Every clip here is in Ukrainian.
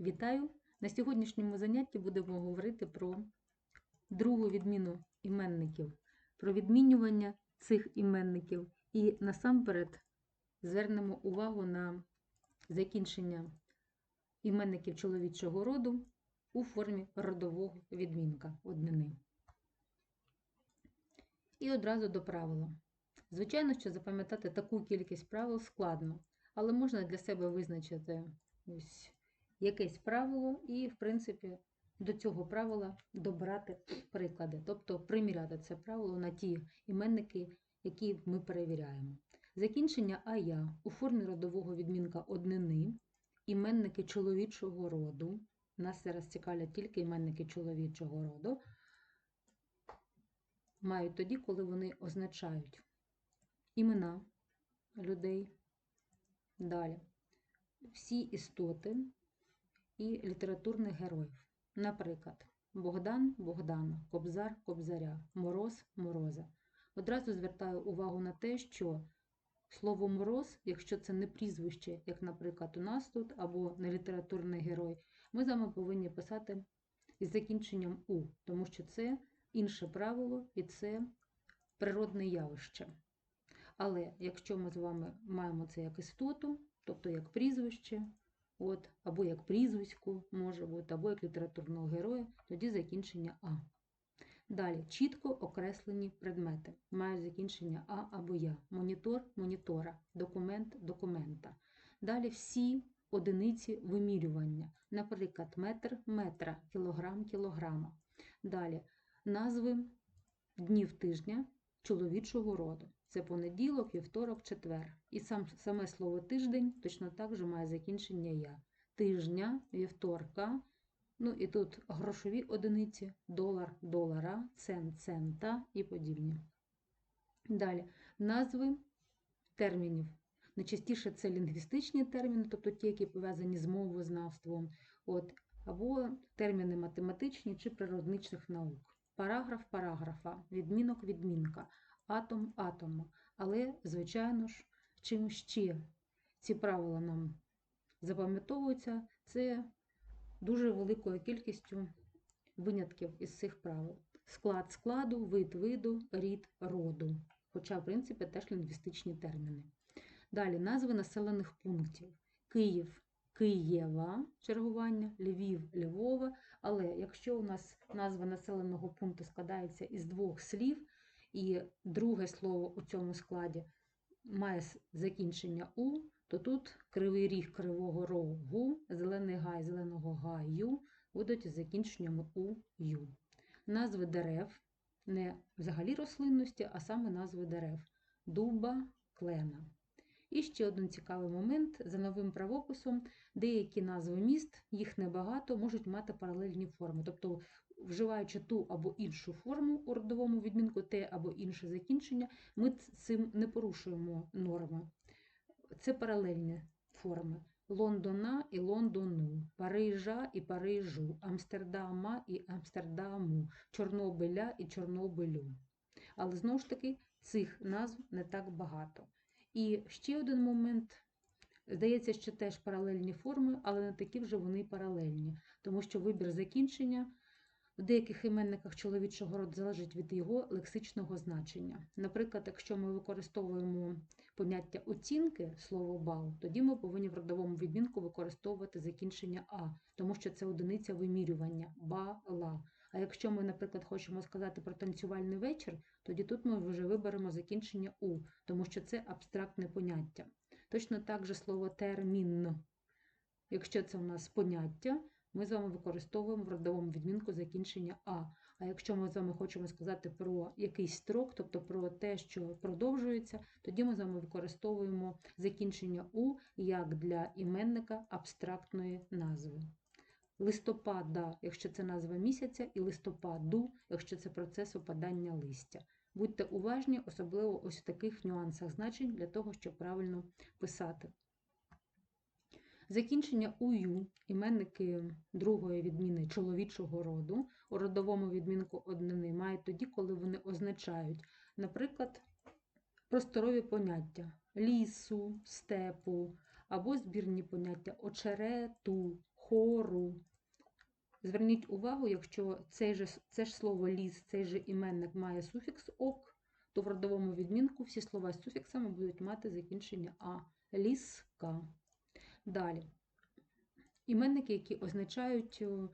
Вітаю! На сьогоднішньому занятті будемо говорити про другу відміну іменників, про відмінювання цих іменників і насамперед звернемо увагу на закінчення іменників чоловічого роду у формі родового відмінка однини. І одразу до правила. Звичайно, що запам'ятати таку кількість правил складно, але можна для себе визначити ось якесь правило і, в принципі, до цього правила добрати приклади, тобто приміряти це правило на ті іменники, які ми перевіряємо. Закінчення ая у формі родового відмінка однини, іменники чоловічого роду. Нас зараз цікавлять тільки іменники чоловічого роду, мають тоді, коли вони означають імена людей. Далі. Всі істоти і літературних героїв. Наприклад, Богдан Богдана, Кобзар Кобзаря, Мороз Мороза. Одразу звертаю увагу на те, що слово мороз, якщо це не прізвище, як, наприклад, у нас тут, або не літературний герой, ми з вами повинні писати із закінченням У, тому що це інше правило і це природне явище. Але якщо ми з вами маємо це як істоту, тобто як прізвище, от, або як прізвисько може бути, або як літературного героя, тоді закінчення А. Далі чітко окреслені предмети. Мають закінчення А або Я. Монітор монітора, документ документа. Далі всі одиниці вимірювання, наприклад, метр метра, кілограм кілограма. Далі назви днів тижня чоловічого роду. Це понеділок, вівторок, четвер. І сам, саме слово тиждень точно так же має закінчення я. Тижня, вівторка. Ну і тут грошові одиниці, долар, долара, цент, цента і подібні. Далі назви термінів. Найчастіше це лінгвістичні терміни, тобто ті, які пов'язані з мовознавством, от, або терміни математичні чи природничних наук. Параграф параграфа, відмінок відмінка атом атома. Але, звичайно ж, чим ще ці правила нам запам'ятовуються, це дуже великою кількістю винятків із цих правил. Склад складу, вид виду, рід роду. Хоча, в принципі, теж лінгвістичні терміни. Далі назви населених пунктів. Київ, Києва, чергування, Львів, Львова. Але якщо у нас назва населеного пункту складається із двох слів, і друге слово у цьому складі має закінчення У, то тут кривий ріг кривого рогу, зелений гай зеленого гаю будуть з закінченням у ю. Назви дерев, не взагалі рослинності, а саме назви дерев дуба, клена. І ще один цікавий момент: за новим правописом, деякі назви міст, їх небагато, можуть мати паралельні форми. Тобто вживаючи ту або іншу форму у родовому відмінку, те або інше закінчення, ми цим не порушуємо норми. Це паралельні форми. Лондона і Лондону, Парижа і Парижу, Амстердама і Амстердаму, Чорнобиля і Чорнобилю. Але знову ж таки цих назв не так багато. І ще один момент. Здається, що теж паралельні форми, але не такі вже вони паралельні, тому що вибір закінчення в деяких іменниках чоловічого роду залежить від його лексичного значення. Наприклад, якщо ми використовуємо поняття оцінки слово бал, тоді ми повинні в родовому відмінку використовувати закінчення А, тому що це одиниця вимірювання бала. А якщо ми, наприклад, хочемо сказати про танцювальний вечір, тоді тут ми вже виберемо закінчення У, тому що це абстрактне поняття. Точно так же слово термін. Якщо це у нас поняття, ми з вами використовуємо в родовому відмінку закінчення А. А якщо ми з вами хочемо сказати про якийсь строк, тобто про те, що продовжується, тоді ми з вами використовуємо закінчення У як для іменника абстрактної назви. Листопада, якщо це назва місяця, і листопаду, якщо це процес опадання листя. Будьте уважні, особливо ось в таких нюансах значень для того, щоб правильно писати. Закінчення ую, іменники другої відміни чоловічого роду у родовому відмінку однини мають тоді, коли вони означають, наприклад, просторові поняття лісу, степу або збірні поняття очерету, хору. Зверніть увагу, якщо цей же, це ж слово ліс, цей же іменник має суфікс ок, то в родовому відмінку всі слова з суфіксами будуть мати закінчення а. Ліска. Далі. Іменники, які означають е,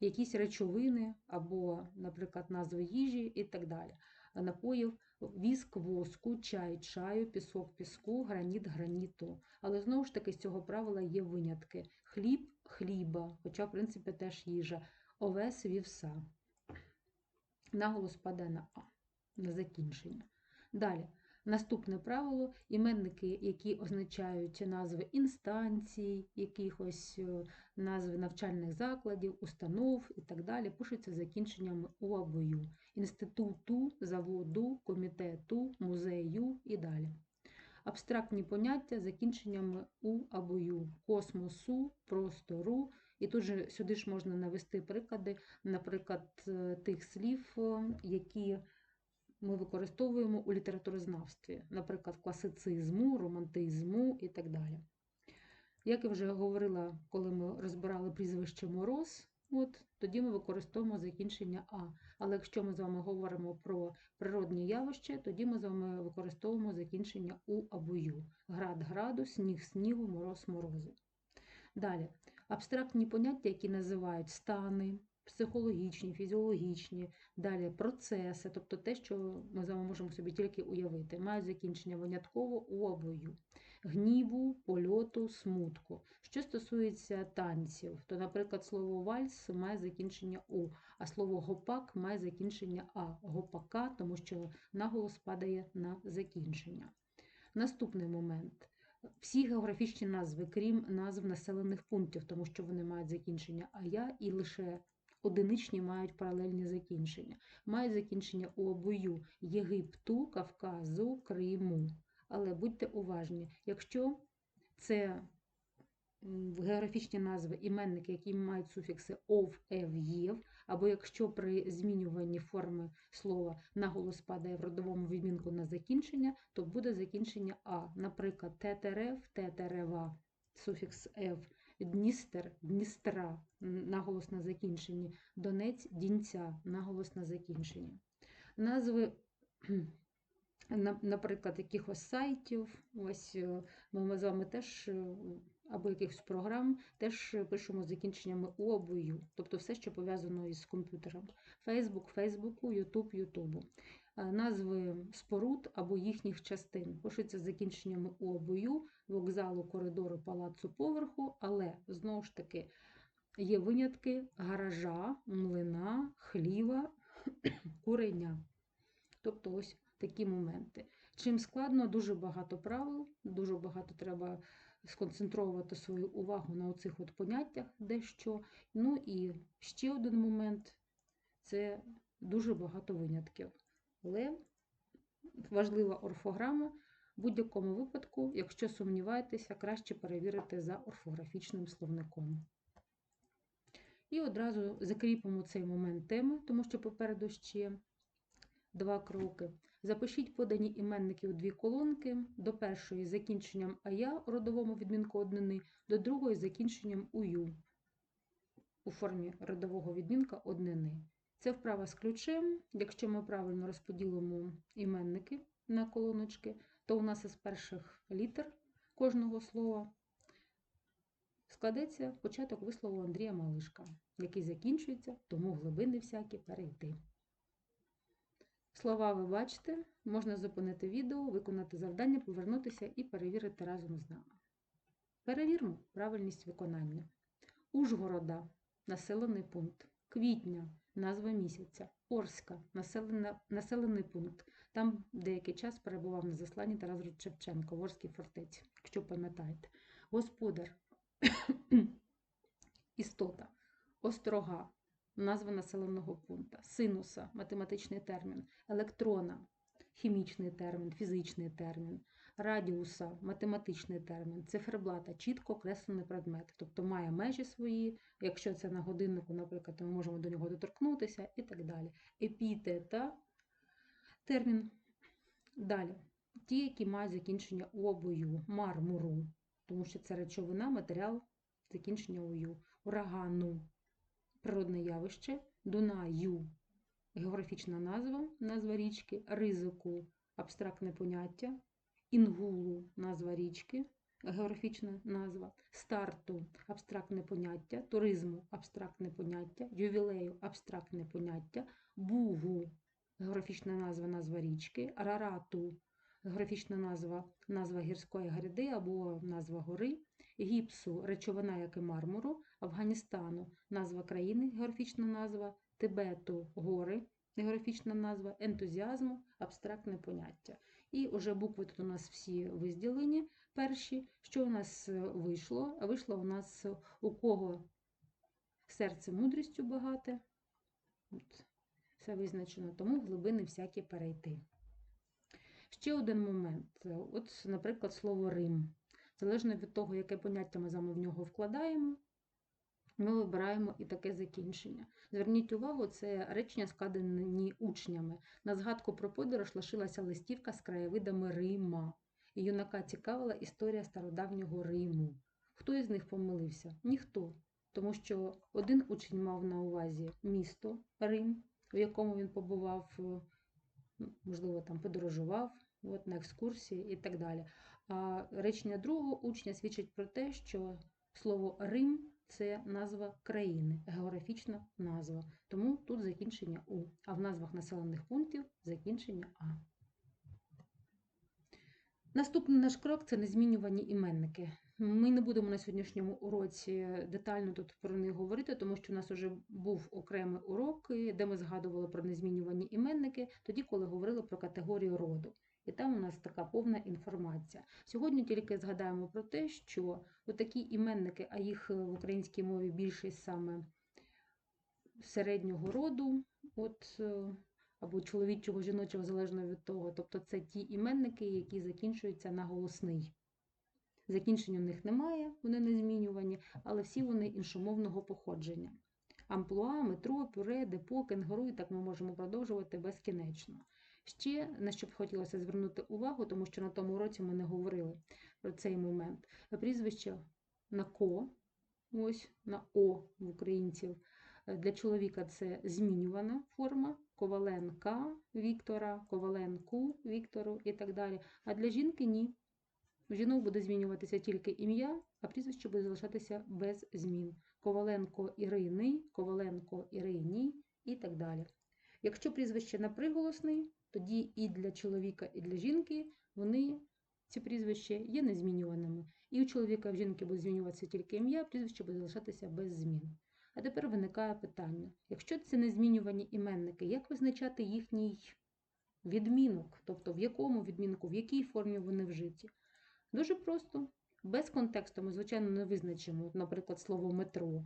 якісь речовини або, наприклад, назви їжі і так далі. Напоїв віск воску, чай, чаю, пісок піску, граніт граніту. Але знову ж таки з цього правила є винятки. Хліб хліба, хоча, в принципі, теж їжа, овес вівса. Наголос падає на А, на закінчення. Далі. Наступне правило іменники, які означають назви інстанцій, якихось е, назви навчальних закладів, установ і так далі, пишуться закінченнями у або ю. Інституту, заводу, комітету, музею і далі. Абстрактні поняття закінченнями у або ю, космосу, простору. І тут же сюди ж можна навести приклади, наприклад, е, тих слів, е, які ми використовуємо у літературознавстві, наприклад, класицизму, романтизму і так далі. Як я вже говорила, коли ми розбирали прізвище Мороз, от, тоді ми використовуємо закінчення А. Але якщо ми з вами говоримо про природні явища, тоді ми з вами використовуємо закінчення У або Ю. Град граду, сніг снігу, мороз морозу. Далі. Абстрактні поняття, які називають стани, психологічні, фізіологічні, далі процеси, тобто те, що ми з вами можемо собі тільки уявити, мають закінчення винятково у або. Гніву, польоту, смутку. Що стосується танців, то, наприклад, слово вальс має закінчення у, а слово гопак має закінчення а. Гопака, тому що наголос падає на закінчення. Наступний момент. Всі географічні назви, крім назв населених пунктів, тому що вони мають закінчення ая і лише одиничні мають паралельні закінчення. Мають закінчення у обою Єгипту, Кавказу, Криму. Але будьте уважні, якщо це географічні назви іменники, які мають суфікси ов, ев, єв, або якщо при змінюванні форми слова наголос падає в родовому відмінку на закінчення, то буде закінчення а. Наприклад, тетерев, тетерева, суфікс ев, Дністер, Дністра, наголос на закінченні, Донець, Дінця, наголос на закінченні. Назви, наприклад, якихось сайтів, ось е, ми з вами теж, е, або якихось програм, теж пишемо закінченнями у або ю, тобто все, що пов'язано із комп'ютером. Facebook, Фейсбуку, YouTube, Ютубу. Е, Назви споруд або їхніх частин пишуться з закінченнями у або ю, вокзалу, коридору, палацу, поверху, але знову ж таки є винятки гаража, млина, хліва, куреня. Тобто ось такі моменти. Чим складно, дуже багато правил, дуже багато треба сконцентрувати свою увагу на оцих от поняттях дещо. Ну і ще один момент це дуже багато винятків. Але важлива орфограма. В будь-якому випадку, якщо сумніваєтеся, краще перевірити за орфографічним словником. І одразу закріпимо цей момент теми, тому що попереду ще два кроки. Запишіть подані іменники у дві колонки. До першої з закінченням ая у родовому відмінку однини, до другої з закінченням ую у формі родового відмінка однини. Це вправа з ключем. Якщо ми правильно розподілимо іменники на колоночки, то у нас із перших літер кожного слова складеться початок вислову Андрія Малишка, який закінчується, тому глибини всякі перейти. Слова ви бачите, можна зупинити відео, виконати завдання, повернутися і перевірити разом з нами. Перевірмо правильність виконання. Ужгорода населений пункт. Квітня назва місяця. Орська населена, населений пункт. Там деякий час перебував на засланні Тарас Шевченко в Орській фортеці, якщо пам'ятаєте. Господар. Істота. Острога. Назва населеного пункту. Синуса математичний термін. Електрона хімічний термін, фізичний термін. Радіуса математичний термін. Циферблата чітко окреслений предмет, тобто має межі свої. Якщо це на годиннику, наприклад, то ми можемо до нього доторкнутися і так далі. Епітета термін. Далі. Ті, які мають закінчення обою, мармуру, тому що це речовина, матеріал, закінчення у ю. Урагану природне явище, Дунаю географічна назва, назва річки, ризику абстрактне поняття, інгулу назва річки, географічна назва, старту абстрактне поняття, туризму абстрактне поняття, ювілею абстрактне поняття, бугу географічна назва, назва річки, рарату географічна назва, назва гірської гряди або назва гори, гіпсу речовина, як і мармуру, Афганістану назва країни, географічна назва, Тибету гори, географічна назва, ентузіазму, абстрактне поняття. І вже букви тут у нас всі визділені перші. Що у нас е, вийшло? Вийшло у нас е, у кого серце мудрістю багате. От, все визначено, тому глибини всякі перейти. Ще один момент. От, наприклад, слово Рим. Залежно від того, яке поняття ми в нього вкладаємо, ми вибираємо і таке закінчення. Зверніть увагу, це речення складені учнями. На згадку про подорож лишилася листівка з краєвидами Рима. І юнака цікавила історія стародавнього Риму. Хто із них помилився? Ніхто. Тому що один учень мав на увазі місто Рим, в якому він побував, е, можливо, там подорожував от, на екскурсії і так далі. А речення другого учня свідчить про те, що слово Рим це назва країни, географічна назва. Тому тут закінчення У, а в назвах населених пунктів закінчення А. Наступний наш крок це незмінювані іменники. Ми не будемо на сьогоднішньому уроці детально тут про них говорити, тому що у нас вже був окремий урок, де ми згадували про незмінювані іменники, тоді, коли говорили про категорію роду. І там у нас така повна інформація. Сьогодні тільки згадаємо про те, що такі іменники, а їх в українській мові більшість саме середнього роду, от, е, або чоловічого, жіночого, залежно від того. Тобто це ті іменники, які закінчуються на голосний. Закінчення в них немає, вони не змінювані, але всі вони іншомовного походження. Амплуа, метро, пюре, депо, кенгуру, і так ми можемо продовжувати безкінечно. Ще на що б хотілося звернути увагу, тому що на тому році ми не говорили про цей момент. Прізвище на ко, ось на О в українців. Для чоловіка це змінювана форма Коваленка Віктора, Коваленку Віктору і так далі. А для жінки ні. У жінок буде змінюватися тільки ім'я, а прізвище буде залишатися без змін. Коваленко Ірини, Коваленко Ірині і так далі. Якщо прізвище на приголосний, тоді і для чоловіка, і для жінки вони, ці прізвища, є незмінюваними. І у чоловіка і в жінки буде змінюватися тільки ім'я, прізвище буде залишатися без змін. А тепер виникає питання: якщо це незмінювані іменники, як визначати їхній відмінок, тобто в якому відмінку, в якій формі вони вжиті? Дуже просто. Без контексту ми, звичайно, не визначимо, наприклад, слово метро,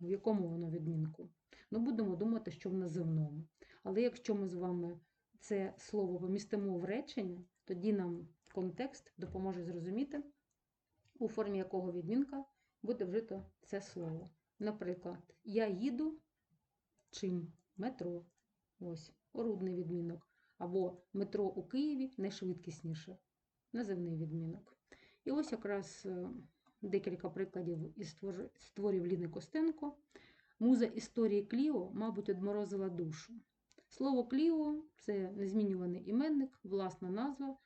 в якому воно відмінку. Ну, будемо думати, що в називному. Але якщо ми з вами це слово помістимо в речення, тоді нам контекст допоможе зрозуміти, у формі якого відмінка буде вжито це слово. Наприклад, я їду чим метро. Ось, орудний відмінок. Або метро у Києві найшвидкісніше. Називний відмінок. І ось якраз е, декілька прикладів із створів Ліни Костенко. Муза історії Кліо, мабуть, одморозила душу. Слово Кліо це незмінюваний іменник, власна назва,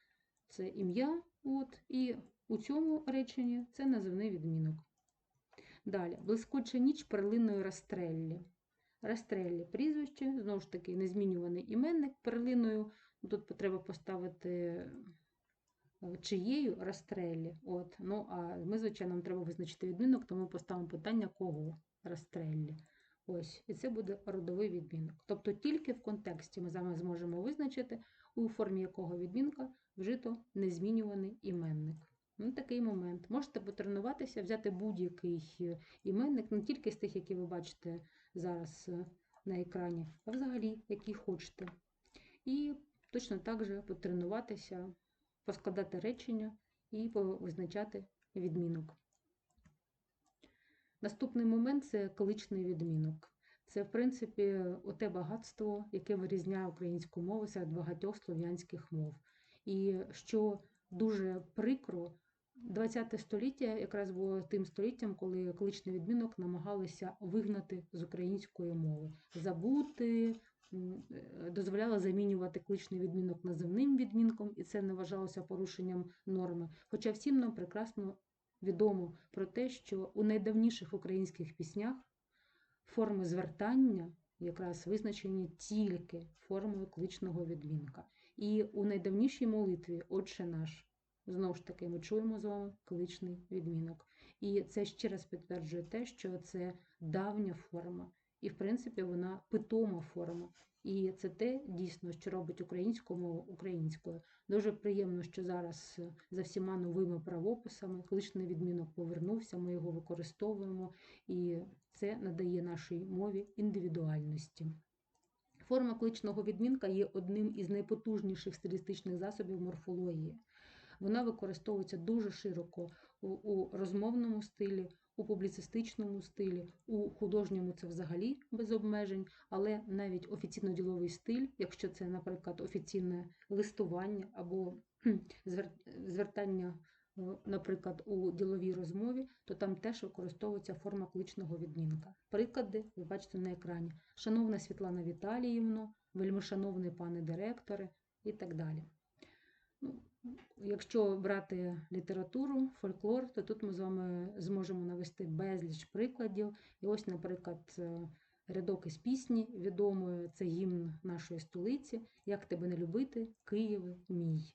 це ім'я. І у цьому реченні це називний відмінок. Далі, блискуча ніч перлинної Растреллі. Растреллі прізвище, знову ж таки, незмінюваний іменник перлиною. Тут треба поставити е, чиєю Растреллі. От, ну, А ми, звичайно, треба визначити відмінок, тому поставимо питання кого Растреллі. Ось, І це буде родовий відмінок. Тобто тільки в контексті ми з вами зможемо визначити, у формі якого відмінка вжито незмінюваний іменник. Ну, Такий момент. Можете потренуватися, взяти будь-який е, іменник, не тільки з тих, які ви бачите зараз е, на екрані, а взагалі, які хочете. І точно так же потренуватися, поскладати речення і визначати відмінок. Наступний момент це количний відмінок. Це, в принципі, оте багатство, яке вирізняє українську мову серед багатьох слов'янських мов. І що дуже прикро, 20 століття якраз було тим століттям, коли кличний відмінок намагалися вигнати з української мови, забути, е, дозволяла замінювати кличний відмінок називним відмінком, і це не вважалося порушенням норми. Хоча всім нам прекрасно відомо про те, що у найдавніших українських піснях форми звертання якраз визначені тільки формою кличного відмінка. І у найдавнішій молитві Отче наш, знову ж таки, ми чуємо з вами кличний відмінок. І це ще раз підтверджує те, що це давня форма, і, в принципі, вона питома форма. І це те дійсно, що робить українську мову українською. Дуже приємно, що зараз е, за всіма новими правописами кличний відмінок повернувся, ми його використовуємо, і це надає нашій мові індивідуальності. Форма кличного відмінка є одним із найпотужніших стилістичних засобів морфології. Вона використовується дуже широко у, розмовному стилі, у публіцистичному стилі, у художньому це взагалі без обмежень, але навіть офіційно-діловий стиль, якщо це, наприклад, офіційне листування або звертання, е, наприклад, у діловій розмові, то там теж використовується форма кличного відмінка. Приклади ви бачите на екрані. Шановна Світлана Віталіївна, вельмишановний пане директоре і так далі. Ну, Якщо брати літературу, фольклор, то тут ми з вами зможемо навести безліч прикладів. І ось, наприклад, е, рядок із пісні відомої, це гімн нашої столиці Як тебе не любити, Києве мій.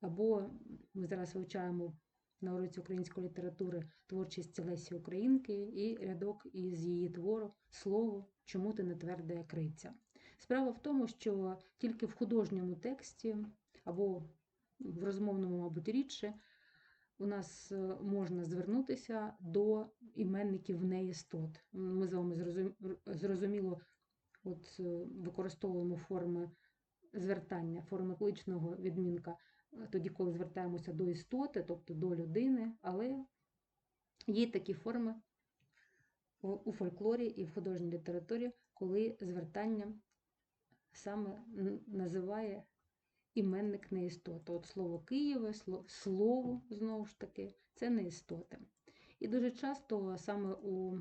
Або ми зараз вивчаємо на уроці української літератури творчість Лесі Українки і рядок із її твору Слово, чому ти не тверда як криця. Справа в тому, що тільки в художньому тексті або в розмовному, мабуть, рідше, у нас е, можна звернутися до іменників неістот. Ми з вами зрозуміло от, е, використовуємо форми звертання, форми кличного відмінка е, тоді, коли звертаємося до істоти, тобто до людини, але є такі форми у фольклорі і в художній літературі, коли звертання саме називає іменник неістота. От слово Києве, слово, знову ж таки, це неістоти. І дуже часто саме у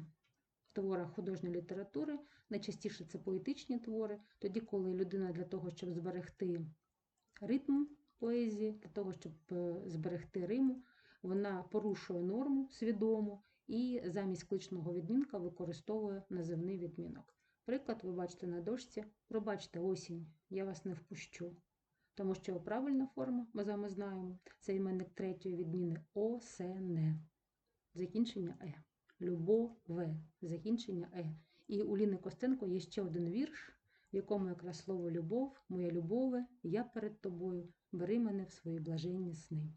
творах художньої літератури, найчастіше це поетичні твори, тоді, коли людина для того, щоб зберегти ритм поезії, для того, щоб е, зберегти риму, вона порушує норму свідомо і замість кличного відмінка використовує називний відмінок. Приклад ви бачите на дошці. Пробачте осінь, я вас не впущу. Тому що правильна форма, ми з вами знаємо, це іменник третьої відміни осене. Закінчення е. Любове. Закінчення е. І у Ліни Костенко є ще один вірш, в якому якраз слово любов, моя любове, я перед тобою, бери мене в свої блаженні сни.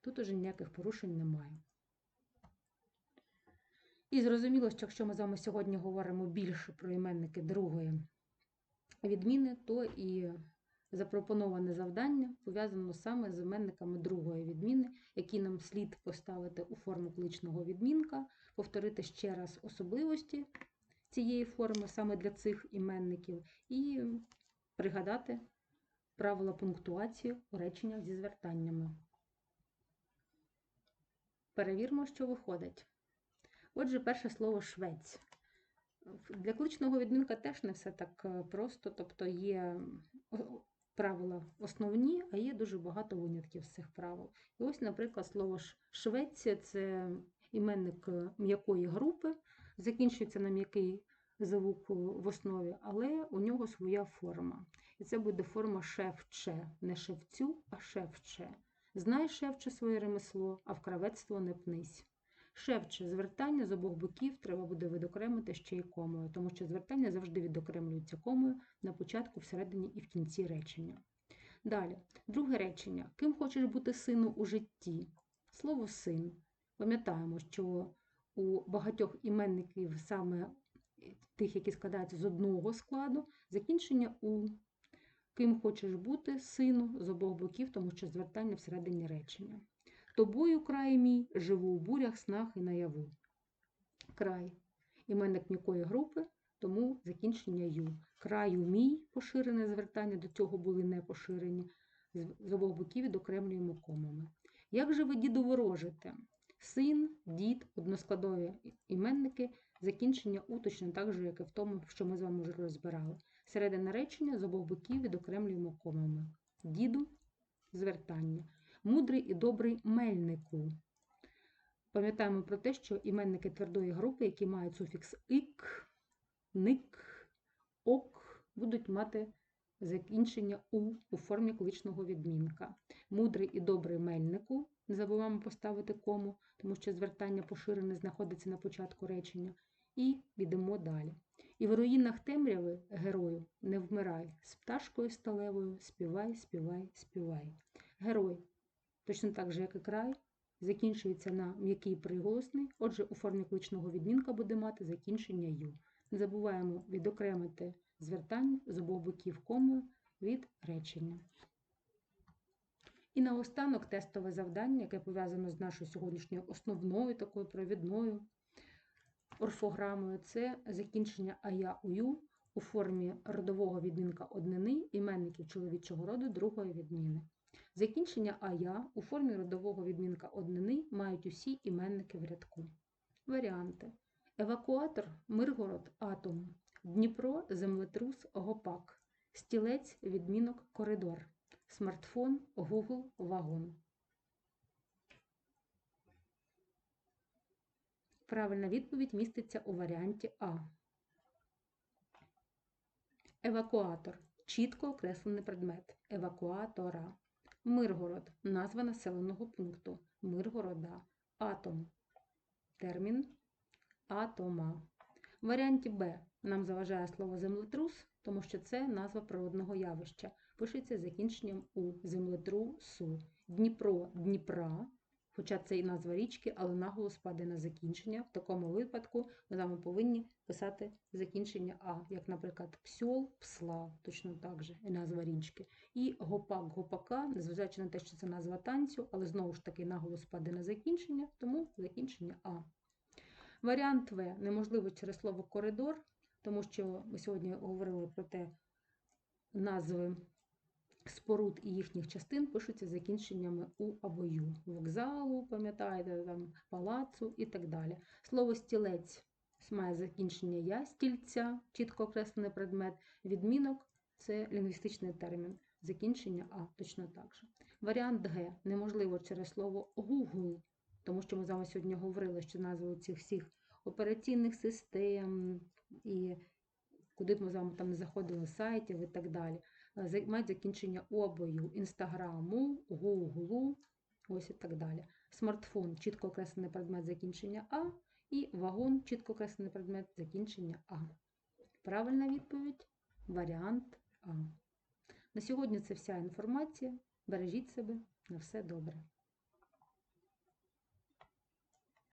Тут уже ніяких порушень немає. І зрозуміло, що якщо ми з вами сьогодні говоримо більше про іменники другої відміни, то і запропоноване завдання пов'язано саме з іменниками другої відміни, які нам слід поставити у форму кличного відмінка, повторити ще раз особливості цієї форми саме для цих іменників, і пригадати правила пунктуації у реченнях зі звертаннями. Перевірмо, що виходить. Отже, перше слово швець. Для кличного відмінка теж не все так е, просто, тобто є правила основні, а є дуже багато винятків з цих правил. І ось, наприклад, слово Швеція це іменник е, м'якої групи, закінчується на м'який звук в основі, але у нього своя форма. І це буде форма шевче, не шевцю, а шевче. Знай, шевче, своє ремесло, а в кравецтво не пнись. Шевче звертання з обох боків треба буде відокремити ще й комою, тому що звертання завжди відокремлюється комою на початку, всередині і в кінці речення. Далі, друге речення. Ким хочеш бути сину у житті? Слово син. Пам'ятаємо, що у багатьох іменників саме тих, які складаються з одного складу, закінчення у. Ким хочеш бути сину з обох боків, тому що звертання всередині речення. Тобою, край мій, живу в бурях, снах і наяву. Край. Іменник м'якої групи, тому закінчення ю. Краю мій поширене звертання, до цього були не поширені. З обох боків відокремлюємо комами. Як же ви діду ворожите? Син, дід, односкладові іменники, закінчення у точно так же, як і в тому, що ми з вами вже розбирали. Середина речення з обох боків відокремлюємо комами. Діду звертання. Мудрий і добрий мельнику. Пам'ятаємо про те, що іменники твердої групи, які мають суфікс ик, ник, ок, будуть мати закінчення у у формі кличного відмінка. Мудрий і добрий мельнику, не забуваємо поставити кому, тому що звертання поширене знаходиться на початку речення. І йдемо далі. І в руїнах темряви герою не вмирай, з пташкою сталевою співай, співай, співай. Герой, точно так же, як і край, закінчується на м'який приголосний, отже, у формі кличного відмінка буде мати закінчення ю. Не забуваємо відокремити звертання з обох боків комою від речення. І наостанок тестове завдання, яке пов'язано з нашою сьогоднішньою основною такою провідною орфограмою, це закінчення ая ую у формі родового відмінка однини іменників чоловічого роду другої відміни. Закінчення ая у формі родового відмінка однини мають усі іменники в рядку. Варіанти: евакуатор, Миргород, атом, Дніпро, землетрус, гопак, стілець, відмінок, коридор, смартфон, Google, вагон. Правильна відповідь міститься у варіанті А. Евакуатор чітко окреслений предмет. Евакуатора. Миргород назва населеного пункту. Миргорода. Атом. Термін атома. В варіанті Б нам заважає слово землетрус, тому що це назва природного явища. Пишеться закінченням у землетрусу. Дніпро Дніпра, хоча це і назва річки, але наголос падає на закінчення. В такому випадку ми з вами повинні писати закінчення А, як, наприклад, псьол, псла, точно так же, і назва річки. І гопак, гопака, незважаючи на те, що це назва танцю, але знову ж таки наголос падає на закінчення, тому закінчення А. Варіант В неможливо через слово коридор, тому що ми сьогодні говорили про те, назви споруд і їхніх частин пишуться закінченнями у або ю. Вокзалу, пам'ятаєте, там, палацу і так далі. Слово стілець має закінчення я, стільця, чітко окреслений предмет. Відмінок це лінгвістичний термін. Закінчення А, точно так же. Варіант Г неможливо через слово Google, тому що ми з вами сьогодні говорили, що назви цих всіх операційних систем і куди б ми з вами там заходили сайтів і так далі, мають закінчення обою. Інстаграму, Гуглу, ось і так далі. Смартфон чітко окреслений предмет закінчення А, і вагон чітко окреслений предмет закінчення А. Правильна відповідь варіант А. На сьогодні це вся інформація. Бережіть себе на все добре.